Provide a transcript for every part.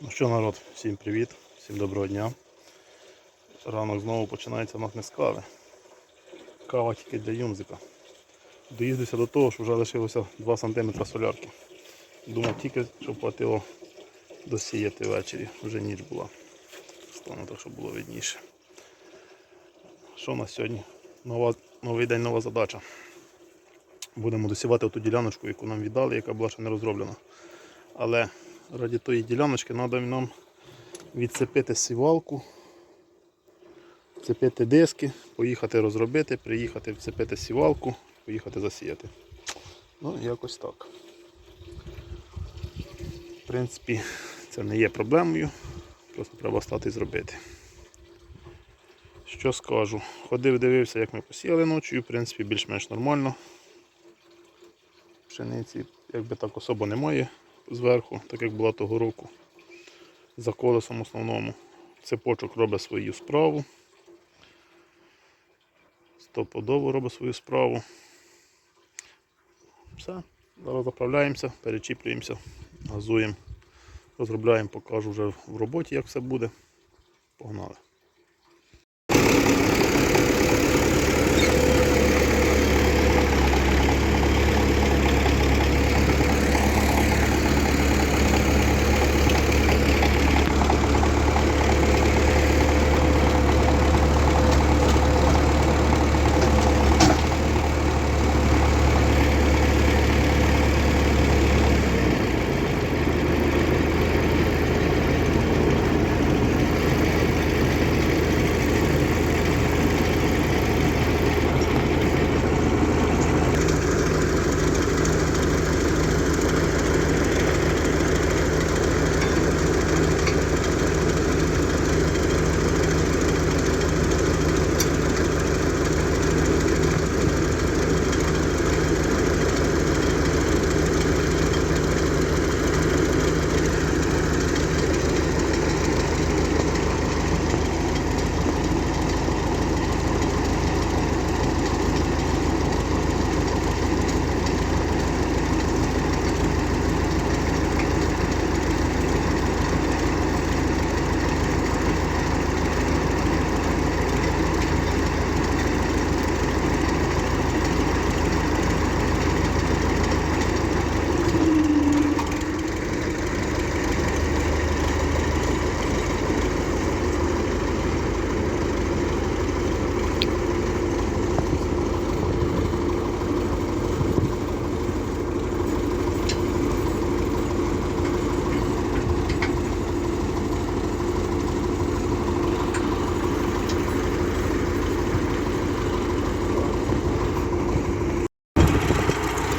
Ну що, народ, всім привіт, всім доброго дня. Ранок знову починається в з кави. Кава тільки для юмзика. Доїздився до того, що вже лишилося 2 см солярки. Думав тільки, щоб хватило досіяти ввечері. Вже ніч була. Стану так, щоб було видніше. Що у нас сьогодні? Нова, новий день, нова задача. Будемо досівати ту діляночку, яку нам віддали, яка була ще не розроблена. Але раді тої діляночки треба нам відцепити сівалку, вцепити диски, поїхати розробити, приїхати вцепити сівалку, поїхати засіяти. Ну, якось так. В принципі, це не є проблемою, просто треба стати і зробити. Що скажу? Ходив, дивився, як ми посіяли ночі, в принципі, більш-менш нормально. Пшениці, якби так особо немає зверху, так як була того року. За колесом основному. Цепочок робить свою справу. Стоподово робить свою справу. Все, зараз заправляємося, перечіплюємося, газуємо, розробляємо, покажу вже в роботі, як все буде. Погнали.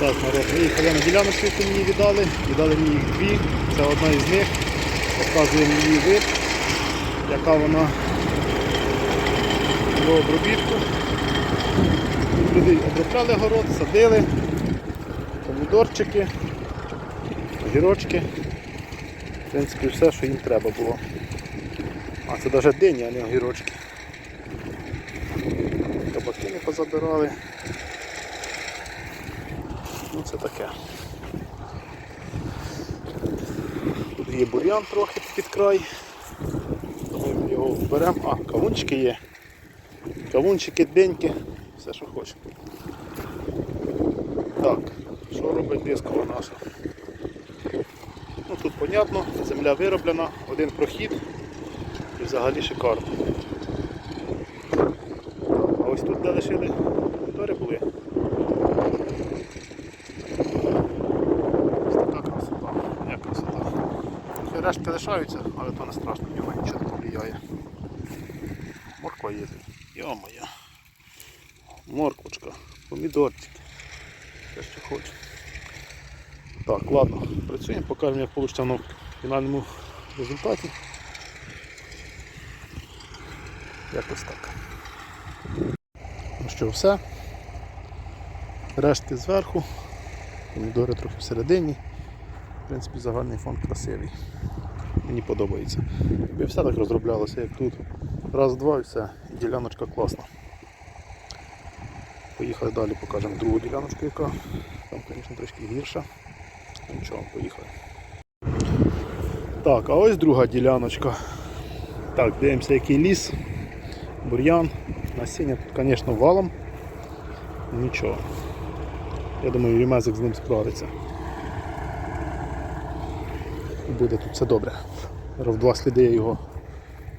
Так, народ, виїхали на діляночку, мені віддали. Віддали мені їх дві. Це одна із них. Показуємо її вид, яка вона до обробітку. Люди обробляли город, садили, помідорчики, огірочки. В принципі, все, що їм треба було. А це навіть дині, а не огірочки. Кабаки не позабирали. Ну це таке. Тут є бур'ян трохи під край. Ми його вберемо. А, кавунчики є. Кавунчики, деньки, все що хочемо. Так, що робить дискова наша? Ну тут понятно, земля вироблена, один прохід і взагалі шикарно. А ось тут де лишили помідори були. Ось така красота. Як красота. Ще рештки лишаються, але то не страшно, в нього нічого не повлияє. Морква є. Йо-моє. Морквочка, помідорчики. Все, що хоче. Так, ладно, працюємо, покажемо, як вийшло в фінальному результаті. Якось так. Ну що, все. Рештки зверху, помідори трохи всередині. В принципі, загальний фон красивий. Мені подобається. Якби все так розроблялося, як тут. Раз, два і все. І діляночка класна. Поїхали далі, покажемо другу діляночку, яка там, звісно, трішки гірша. Нічого, поїхали. Так, а ось друга діляночка. Так, дивимося, який ліс, бур'ян, насіння тут, звісно, валом. Нічого. Я думаю, Ремезик з ним справиться. Буде тут все добре. Зараз в два сліди я його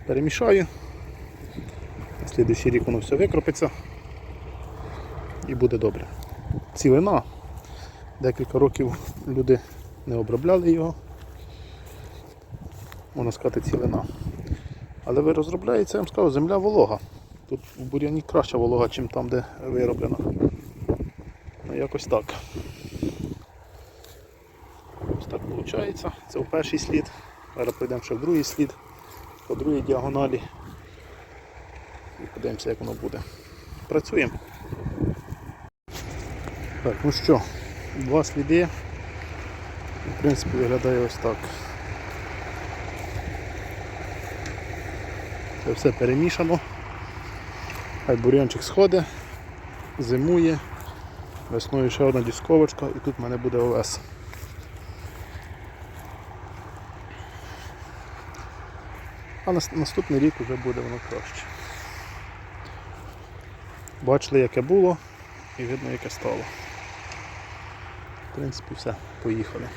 перемішаю. Слідуючий рік воно все викропиться і буде добре. Цілина. Декілька років люди не обробляли його. Можна сказати, цілина. Але ви розробляється, я вам скажу, земля волога. Тут в бур'яні краща волога, ніж там, де вироблена. Ну якось так. Ось так виходить. Це в перший слід. Зараз пройдемо ще в другий слід, по другій діагоналі. І подивимося, як воно буде. Працюємо. Так, ну що, два сліди. В принципі, виглядає ось так. Це все перемішано. Хай бур'янчик сходить, зимує. Весною ще одна дісковочка і тут в мене буде овес. А нас- наступний рік вже буде воно краще. Бачили, яке було і видно, яке стало. В принципі, все, поїхали.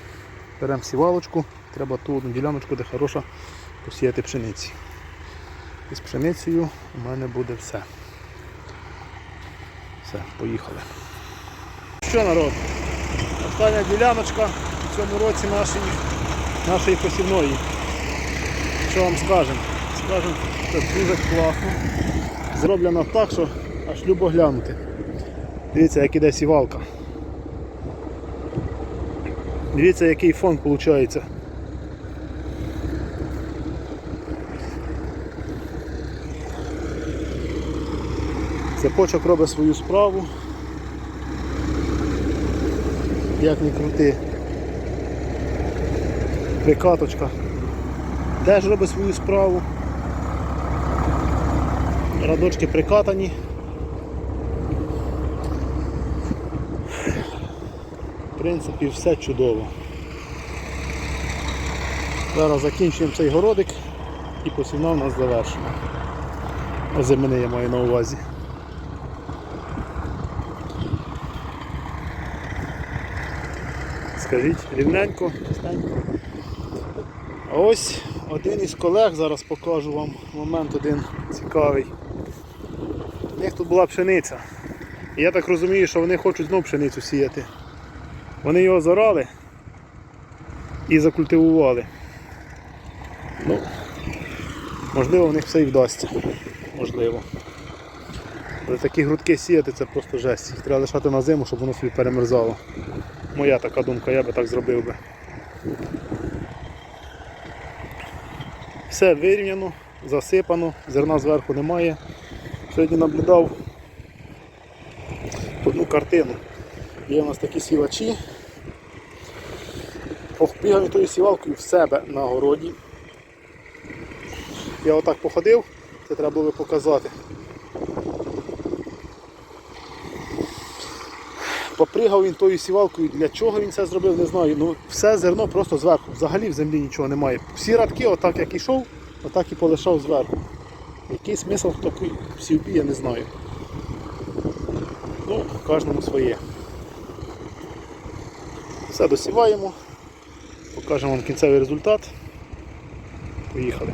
Беремо сівалочку, треба ту одну діляночку, де хороша посіяти пшениці. І з пшеницею у мене буде все. Все, поїхали. Що народ? Остання діляночка в цьому році нашої, нашої посівної. Що вам скажемо? Скажемо, це дуже класно. Зроблено так, що аж любо глянути. Дивіться, як іде сівалка. Дивіться, який фон виходить. Цепочок робить свою справу. Як не крути. Прикаточка. Теж робить свою справу. Радочки прикатані. В принципі, все чудово. Зараз закінчуємо цей городик і посівна в нас завершена. Озимини я маю на увазі. Скажіть, рівненько, чистенько. А ось один із колег, зараз покажу вам момент один цікавий. У них тут була пшениця. І я так розумію, що вони хочуть знову пшеницю сіяти. Вони його зорали і закультивували. Ну, можливо, в них все і вдасться. Можливо. Але такі грудки сіяти це просто жесть. Їх треба лишати на зиму, щоб воно собі перемерзало. Моя така думка, я би так зробив би. Все вирівняно, засипано, зерна зверху немає. Сьогодні наблюдав одну картину. Є у нас такі сівачі. Бігав тою сівалкою в себе на городі. Я отак походив, це треба було показати. Попригав він тою сівалкою, для чого він це зробив, не знаю. Ну, все зерно просто зверху. Взагалі в землі нічого немає. Всі радки, отак як ішов, отак і полишав зверху. Який смисл в такій сівбі, я не знаю. Ну, кожному своє. Все досіваємо, покажемо вам кінцевий результат. Поїхали.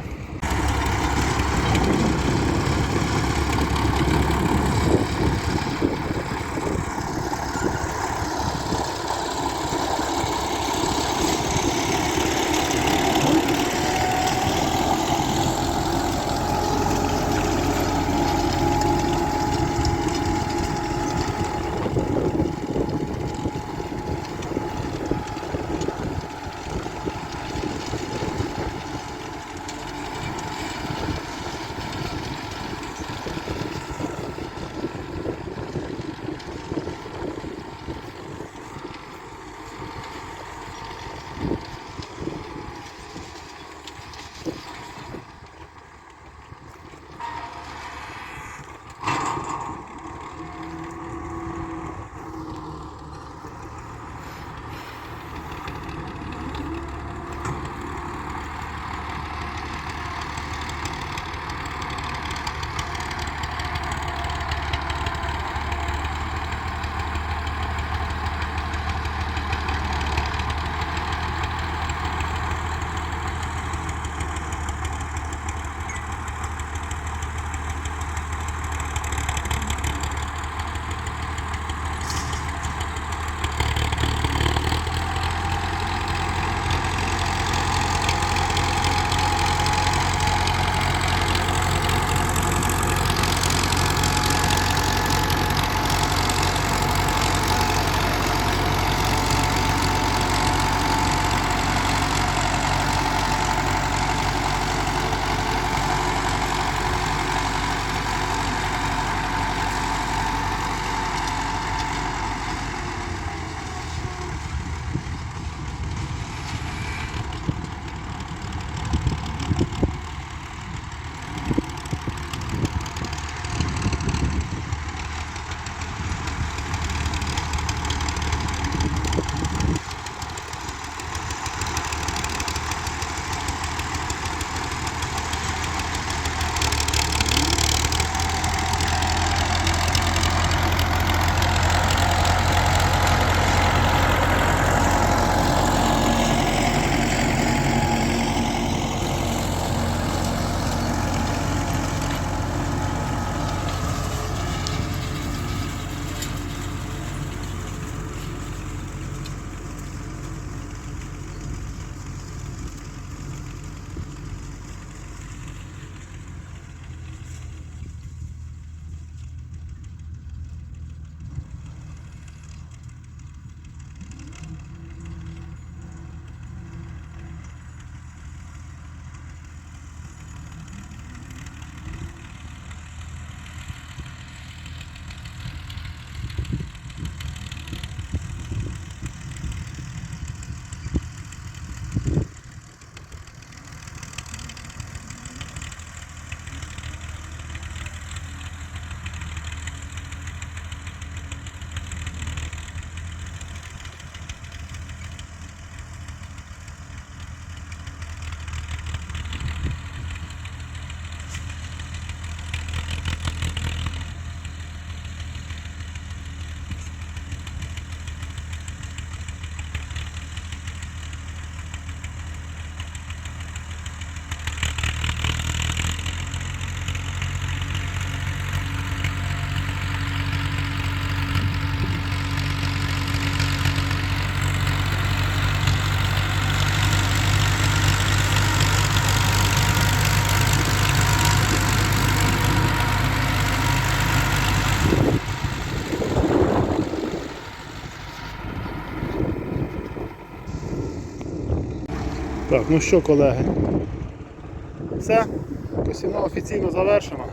Ну що, колеги, все, посівна офіційно завершена.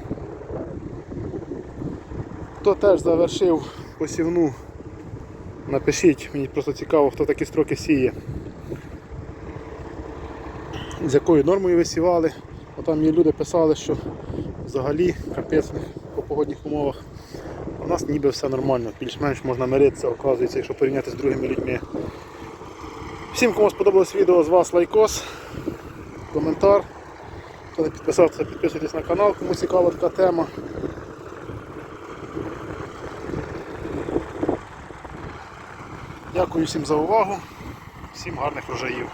Хто теж завершив посівну, напишіть, мені просто цікаво, хто такі строки сіє. З якою нормою ви сівали. Бо там мені люди писали, що взагалі капець по погодних умовах. У нас ніби все нормально, більш-менш можна миритися, оказується, якщо порівняти з другими людьми. Всім, кому сподобалось відео, з вас лайкос, коментар. Хто не підписався, підписуйтесь на канал, кому цікава така тема. Дякую всім за увагу, всім гарних врожаїв.